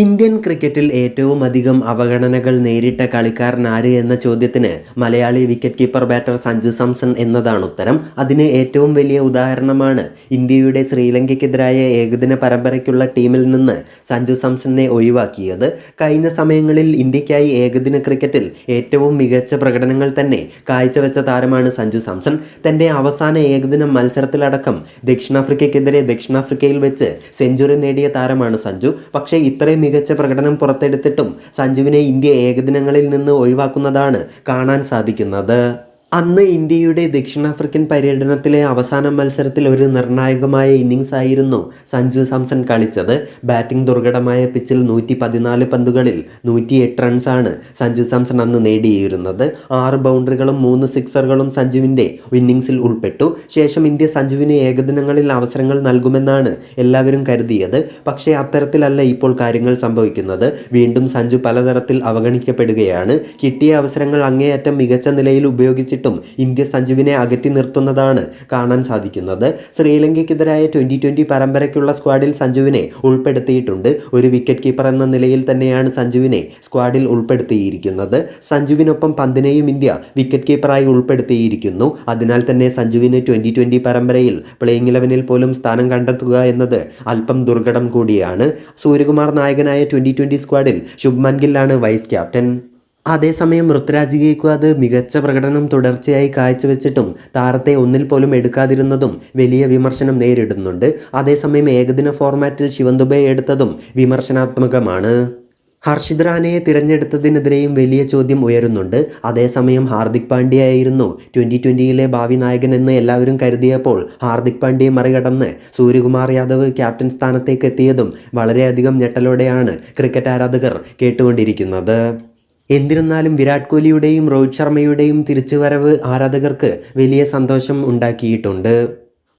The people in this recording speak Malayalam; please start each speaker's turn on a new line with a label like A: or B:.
A: ഇന്ത്യൻ ക്രിക്കറ്റിൽ ഏറ്റവും അധികം അവഗണനകൾ നേരിട്ട കളിക്കാരൻ ആര് എന്ന ചോദ്യത്തിന് Malayali wicket keeper batter Sanju Samson എന്നതാണ് ഉത്തരം. അതിന് ഏറ്റവും വലിയ ഉദാഹരണമാണ് ഇന്ത്യയുടെ ശ്രീലങ്കയ്ക്കെതിരായ ഏകദിന പരമ്പരയ്ക്കുള്ള ടീമിൽ നിന്ന് സഞ്ജു സാംസണിനെ ഒഴിവാക്കിയത്. കഴിഞ്ഞ സമയങ്ങളിൽ ഇന്ത്യക്കായി ഏകദിന ക്രിക്കറ്റിൽ ഏറ്റവും മികച്ച പ്രകടനങ്ങൾ തന്നെ കാഴ്ചവെച്ച താരമാണ് സഞ്ജു സാംസൺ. തന്റെ അവസാന ഏകദിന മത്സരത്തിലടക്കം ദക്ഷിണാഫ്രിക്കയ്ക്കെതിരെ ദക്ഷിണാഫ്രിക്കയിൽ വെച്ച് സെഞ്ചുറി നേടിയ താരമാണ് സഞ്ജു. പക്ഷേ ഇത്രയും മികച്ച പ്രകടനം പുറത്തെടുത്തിട്ടും സഞ്ജുവിനെ ഇന്ത്യ ഏകദിനങ്ങളിൽ നിന്ന് ഒഴിവാക്കുന്നതാണ് കാണാൻ സാധിക്കുന്നത്. അന്ന് ഇന്ത്യയുടെ ദക്ഷിണാഫ്രിക്കൻ പര്യടനത്തിലെ അവസാന മത്സരത്തിൽ ഒരു നിർണായകമായ ഇന്നിങ്സ് ആയിരുന്നു സഞ്ജു സാംസൺ കളിച്ചത്. ബാറ്റിംഗ് ദുർഘടമായ പിച്ചിൽ നൂറ്റി പതിനാല് പന്തുകളിൽ നൂറ്റി എട്ട് റൺസാണ് സഞ്ജു സാംസൺ അന്ന് നേടിയിരുന്നത്. ആറ് ബൗണ്ടറികളും മൂന്ന് സിക്സറുകളും സഞ്ജുവിന്റെ ഇന്നിങ്സിൽ ഉൾപ്പെട്ടു. ശേഷം ഇന്ത്യ സഞ്ജുവിന് ഏകദിനങ്ങളിൽ അവസരങ്ങൾ നൽകുമെന്നാണ് എല്ലാവരും കരുതിയത്. പക്ഷേ അത്തരത്തിലല്ല ഇപ്പോൾ കാര്യങ്ങൾ സംഭവിക്കുന്നത്. വീണ്ടും സഞ്ജു പലതരത്തിൽ അവഗണിക്കപ്പെടുകയാണ്. കിട്ടിയ അവസരങ്ങൾ അങ്ങേയറ്റം മികച്ച നിലയിൽ ഉപയോഗിച്ചിട്ടും ഇന്ത്യ സഞ്ജുവിനെ അകറ്റി നിർത്തുന്നതാണ് കാണാൻ സാധിക്കുന്നത്. ശ്രീലങ്കയ്ക്കെതിരായ ട്വന്റി ട്വന്റി പരമ്പരയ്ക്കുള്ള സ്ക്വാഡിൽ സഞ്ജുവിനെ ഉൾപ്പെടുത്തിയിട്ടുണ്ട്. ഒരു വിക്കറ്റ് കീപ്പർ എന്ന നിലയിൽ തന്നെയാണ് സഞ്ജുവിനെ സ്ക്വാഡിൽ ഉൾപ്പെടുത്തിയിരിക്കുന്നത്. സഞ്ജുവിനൊപ്പം പന്തിനെയും ഇന്ത്യ വിക്കറ്റ് കീപ്പറായി ഉൾപ്പെടുത്തിയിരിക്കുന്നു. അതിനാൽ തന്നെ സഞ്ജുവിന് ട്വന്റി ട്വന്റി പരമ്പരയിൽ പ്ലേയിങ് ഇലവനിൽ പോലും സ്ഥാനം കണ്ടെത്തുക എന്നത് അല്പം ദുർഘടം കൂടിയാണ്. സൂര്യകുമാർ നായകനായ ട്വന്റി ട്വന്റി സ്ക്വാഡിൽ ശുഭ്മാൻ ഗില്ലാണ് വൈസ് ക്യാപ്റ്റൻ അതേസമയം ഋതുരാജ് അത് മികച്ച പ്രകടനം തുടർച്ചയായി കാഴ്ചവെച്ചിട്ടും താരത്തെ ഒന്നിൽ പോലും എടുക്കാതിരുന്നതും വലിയ വിമർശനം നേരിടുന്നുണ്ട്. അതേസമയം ഏകദിന ഫോർമാറ്റിൽ ശിവന്തുബെ എടുത്തതും വിമർശനാത്മകമാണ്. ഹർഷിദ് റാനയെ തിരഞ്ഞെടുത്തതിനെതിരെയും വലിയ ചോദ്യം ഉയരുന്നുണ്ട്. അതേസമയം ഹാർദിക് പാണ്ഡ്യയായിരുന്നു ട്വന്റി ട്വന്റിയിലെ ഭാവി നായകൻ എന്ന് എല്ലാവരും കരുതിയപ്പോൾ ഹാർദിക് പാണ്ഡ്യയെ മറികടന്ന് സൂര്യകുമാർ യാദവ് ക്യാപ്റ്റൻ സ്ഥാനത്തേക്ക് എത്തിയതും വളരെയധികം ഞെട്ടലോടെയാണ് ക്രിക്കറ്റ് ആരാധകർ കേട്ടുകൊണ്ടിരിക്കുന്നത്. എന്നിരുന്നാലും വിരാട് കോഹ്ലിയുടെയും രോഹിത് ശർമ്മയുടെയും തിരിച്ചുവരവ് ആരാധകർക്ക് വലിയ സന്തോഷം ഉണ്ടാക്കിയിട്ടുണ്ട്.